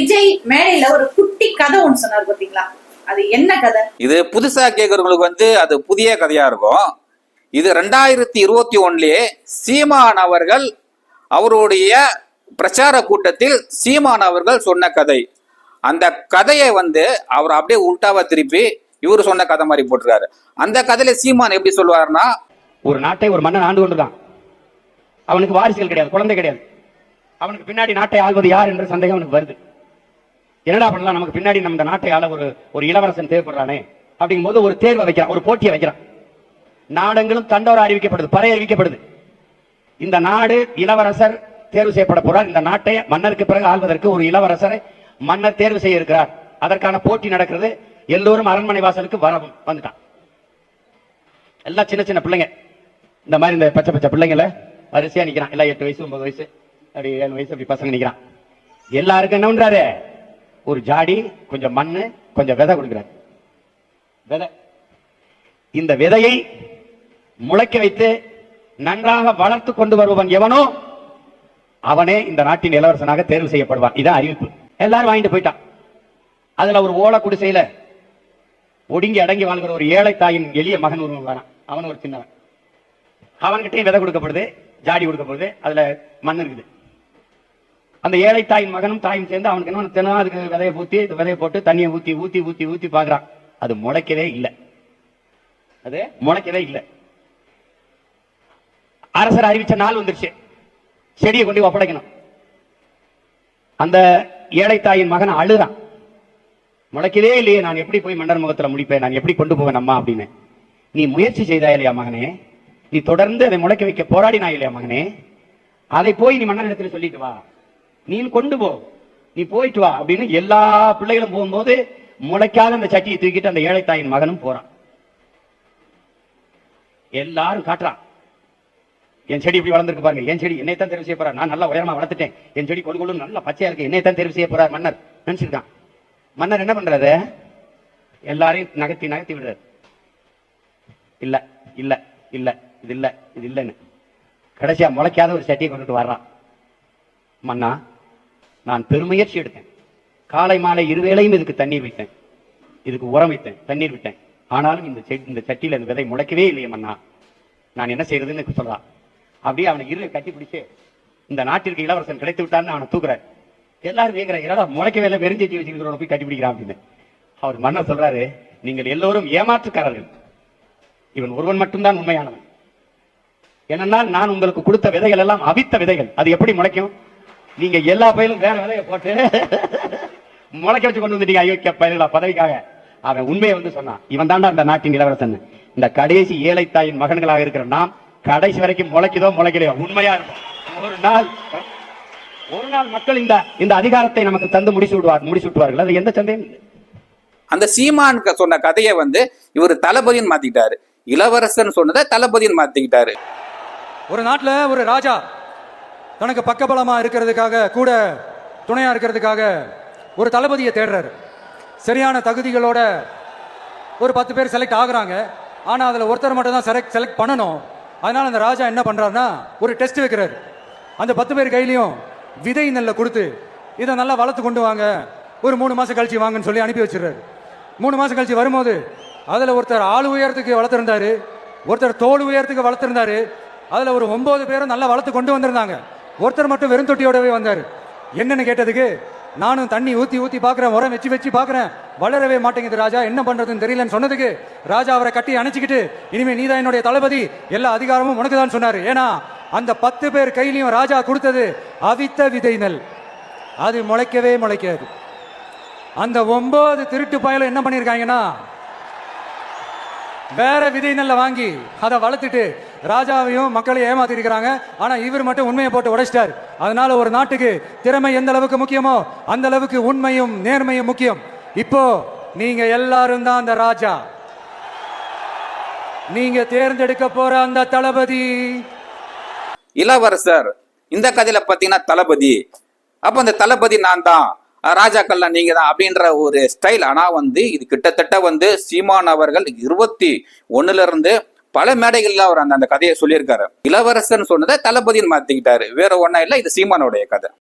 விஜய் மேடையில ஒரு குட்டி கதை ஒன்று சொன்னார் பாத்தீங்களா? அது என்ன கதை? இது புதுசா கேட்கறவங்களுக்கு வந்து அது புதிய கதையா இருக்கும். இது ரெண்டாயிரத்தி இருபத்தி ஒன்னுலயே சீமான் அவர்கள் அவருடைய பிரச்சார கூட்டத்தில் சீமான் அவர்கள் சொன்ன கதை. அந்த கதையை வந்து அவர் அப்படியே உல்டாவா திருப்பி இவர் சொன்ன கதை மாதிரி போட்டுருக்காரு. அந்த கதையில சீமான் எப்படி சொல்லுவாருன்னா ஒரு நாட்டை ஒரு மன்னன் ஆண்டு கொண்டிருக்கான் அவனுக்கு வாரிசுகள் கிடையாது குழந்தை கிடையாது. அவனுக்கு பின்னாடி நாட்டை ஆள்வது யார் என்ற சந்தேகம் அவனுக்கு வருது. என்னடா பண்ணலாம்? நமக்கு பின்னாடி நம்ம இந்த நாட்டை ஆள ஒரு ஒரு இளவரசன் தேவைப்படுறானே. அப்படிங்கும்போது ஒரு தேர்வை வைக்கிறான் ஒரு போட்டியை வைக்கிறான். நாடெங்கிலும் தண்டோர அறிவிக்கப்படுது பறை அறிவிக்கப்படுது. இந்த நாடு இளவரசர் தேர்வு செய்யப்பட போறார். இந்த நாட்டை மன்னருக்கு பிறகு ஆள்வதற்கு ஒரு இளவரசரை மன்னர் தேர்வு செய்ய இருக்கிறார். அதற்கான போட்டி நடக்கிறது. எல்லோரும் அரண்மனை வாசலுக்கு வர வந்துட்டான். எல்லாம் சின்ன சின்ன பிள்ளைங்க. இந்த மாதிரி இந்த பச்சை பச்சை பிள்ளைங்கள வரிசையா நிக்கிறான். எல்லாம் எட்டு வயசு ஒன்பது வயசு அப்படி ஏழு வயசு அப்படி பசங்க நிக்கிறான். எல்லாருக்கும் என்ன பண்றாரு? ஒரு ஜாடி கொஞ்சம் மண்ணு கொஞ்சம் விதை கொடுக்குறாரு. விதை. இந்த விதையை முளைக்க வைத்து நன்றாக வளர்த்து கொண்டு வருபவன் எவனோ அவனே இந்த நாட்டின் இளவரசனாக தேர்வு செய்யப்படுவான். இதான் அறிவிப்பு. எல்லாரும் வாங்கிட்டு போயிட்டான். அதுல ஒரு ஓலை குடிசையில ஒடுங்கி அடங்கி வாழ்கிற ஒரு ஏழை தாயின் எளிய மகன் ஒருவன் வரான் அவன் ஒரு சின்னவன். அவன்கிட்டயும் விதை கொடுக்கப்படுது ஜாடி கொடுக்கப்படுது அதுல மண் இருக்குது. அந்த ஏழை தாயின் மகனும் தாயும் சேர்ந்து அவனுக்கு என்ன தினம் அதுக்கு விதையை ஊத்தி விதையை போட்டு தண்ணியை ஊத்தி ஊத்தி ஊத்தி ஊத்தி பாக்குறான் அது முளைக்கவே இல்லை. அது முளைக்கவே இல்லை. அரசர் அறிவிச்ச நாள் வந்துருச்சு. செடியை கொண்டு ஒப்படைக்கணும். அந்த ஏழை தாயின் மகன் அழுறான். முளைக்கவே இல்லையே நான் எப்படி போய் மன்னர் முகத்துல முடிப்பேன் நான் எப்படி கொண்டு போவேன் அம்மா அப்படின்னு. நீ முயற்சி செய்தா இல்லையா மகனே? நீ தொடர்ந்து அதை முளைக்க வைக்க போராடினா இல்லையா மகனே? அதை போய் நீ மன்னர் இடத்துல சொல்லிட்டு வா. நீ கொண்டு போ. நீ போயிட்டு வா அப்படின்னு எல்லா பிள்ளைகளும் போகும்போது முளைக்காத அந்த சட்டியை தூக்கிட்டு அந்த ஏழை தாயின் மகனும் போறான். எல்லாரும் காட்டுறான். என் செடி இப்படி வளர்ந்துருக்கு பாருங்க. என் செடி என்னை தான் தெரிவு செய்ய போறார். நான் நல்லா உயரமா வளர்த்துட்டேன். என் செடி கொண்டு கொண்டு நல்லா பச்சையா இருக்கு. என்னை தான் தெரிவு செய்ய போறார் மன்னர். நினைச்சிருக்கான். மன்னர் என்ன பண்றாரு? எல்லாரையும் நகர்த்தி நகர்த்தி விடுறாரு. இல்ல இல்ல இல்ல இது இல்ல இது இல்லைன்னு. கடைசியா முளைக்காத ஒரு சட்டியை கொண்டுட்டு வர்றான். மன்னா நான் பெருமுயற்சி எடுத்தேன். காலை மாலை இருவேளையும் இதுக்கு தண்ணீர் விட்டேன். இதுக்கு உரம் வைத்தேன் தண்ணீர் விட்டேன். ஆனாலும் இந்த செடி இந்த சட்டியில இந்த விதை முளைக்கவே இல்லையே மன்னா. நான் என்ன செய்யறதுன்னு சொல்றான் அப்படியே அவனை இரு கட்டி பிடிச்சு இந்த நாட்டிற்கு இளவரசன் கிடைத்து விட்டான்னு அவனை தூக்குறாரு. எல்லாரும் கேட்கிற என்னடா முளைக்கவே இல்லை செட்டி வச்சிருக்கிறவனை போய் கட்டி பிடிக்கிறான் அப்படின்னு. அவர் மன்னர் சொல்றாரு நீங்கள் எல்லோரும் ஏமாற்றுக்காரர்கள். இவன் ஒருவன் மட்டும்தான் உண்மையானவன். ஏனென்றால் நான் உங்களுக்கு கொடுத்த விதைகள் எல்லாம் அவித்த விதைகள். அது எப்படி முளைக்கும்? நீங்க எல்லா பயிலும் வேற விதையை போட்டு முளைக்க வச்சு கொண்டு வந்துட்டீங்க. அயோக்கிய பயிர்களா பதவிக்காக. அவன் உண்மையை வந்து சொன்னான். இவன் தாண்டா இந்த நாட்டின் இளவரசன். இந்த கடைசி ஏழை தாயின் மகன்களாக இருக்கிற நாம் கடைசி வரைக்கும் முளைக்குதோ முளைக்கலையோ உண்மையா இருக்கும். ஒரு நாள் ஒரு நாள் மக்கள் இந்த இந்த அதிகாரத்தை நமக்கு தந்து முடிச்சு விடுவார் முடிச்சு விட்டுவார்கள். அது எந்த சந்தேகம் அந்த சீமான் சொன்ன கதையை வந்து இவர் தளபதின்னு மாத்திக்கிட்டாரு. இளவரசன் சொன்னதை தளபதின்னு மாத்திக்கிட்டாரு. ஒரு நாட்டில் ஒரு ராஜா தனக்கு பக்கபலமாக இருக்கிறதுக்காக கூட துணையாக இருக்கிறதுக்காக ஒரு தளபதியை தேடுறாரு. சரியான தகுதிகளோட ஒரு பத்து பேர் செலக்ட் ஆகுறாங்க. ஆனால் அதில் ஒருத்தர் மட்டும் தான் செலக்ட் செலக்ட் பண்ணணும். அதனால் அந்த ராஜா என்ன பண்ணுறாருன்னா ஒரு டெஸ்ட் வைக்கிறார். அந்த பத்து பேர் கையிலையும் விதை நெல்லை கொடுத்து இதை நல்லா வளர்த்து கொண்டு வாங்க. ஒரு மூணு மாதம் கழிச்சு வாங்கன்னு சொல்லி அனுப்பி வச்சிடுறாரு. மூணு மாதம் கழிச்சு வரும்போது அதில் ஒருத்தர் ஆள் உயரத்துக்கு வளர்த்துருந்தாரு. ஒருத்தர் தோல் உயரத்துக்கு வளர்த்துருந்தாரு. அதில் ஒரு ஒன்பது பேரும் நல்லா வளர்த்து கொண்டு வந்திருந்தாங்க. ஒருத்தர் மட்டும் வெறும் தொட்டியோடவே வந்தார். என்னன்னு கேட்டதுக்கு நானும் தண்ணி ஊற்றி ஊற்றி பார்க்குறேன் உரம் வச்சு வச்சு பார்க்குறேன் வளரவே மாட்டேங்குது ராஜா என்ன பண்ணுறதுன்னு தெரியலன்னு சொன்னதுக்கு ராஜா அவரை கட்டி அணைச்சிக்கிட்டு இனிமே நீதான் என்னுடைய தளபதி எல்லா அதிகாரமும் உனக்கு தான் சொன்னார். ஏன்னா அந்த பத்து பேர் கையிலையும் ராஜா கொடுத்தது அவித்த விதை நெல். அது முளைக்கவே முளைக்காது. அந்த ஒன்பது திருட்டு பயலும் என்ன பண்ணியிருக்காங்கன்னா வேற விதை நெல்லை வாங்கி அதை வளர்த்துட்டு ராஜாவையும் மக்களையும் ஏமாத்திருக்கிறாங்க. ஆனால் ஆனா இவர் மட்டும் உண்மையை போட்டு உடைச்சிட்டார். அதனால ஒரு நாட்டுக்கு திறமை எந்த அளவுக்கு முக்கியமோ அந்த அளவுக்கு உண்மையும் நேர்மையும் முக்கியம். இப்போ நீங்க எல்லாரும் தான் அந்த ராஜா. நீங்க தேர்ந்தெடுக்க போற அந்த தளபதி. இளவரசர் இந்த கதையில பாத்தீங்கன்னா தளபதி. அப்ப அந்த தளபதி நான் தான். ராஜாக்கள்லாம் நீங்க தான் அப்படின்ற ஒரு ஸ்டைல் ஆனா வந்து இது கிட்டத்தட்ட வந்து சீமான் அவர்கள் இருபத்தி ஒண்ணுல இருந்து பல மேடைகள்ல அவர் அந்த அந்த கதையை சொல்லியிருக்காரு. இளவரசன் சொன்னதை தளபதியின் மாத்திக்கிட்டாரு. வேற ஒன்னா இல்ல இது சீமானுடைய கதை.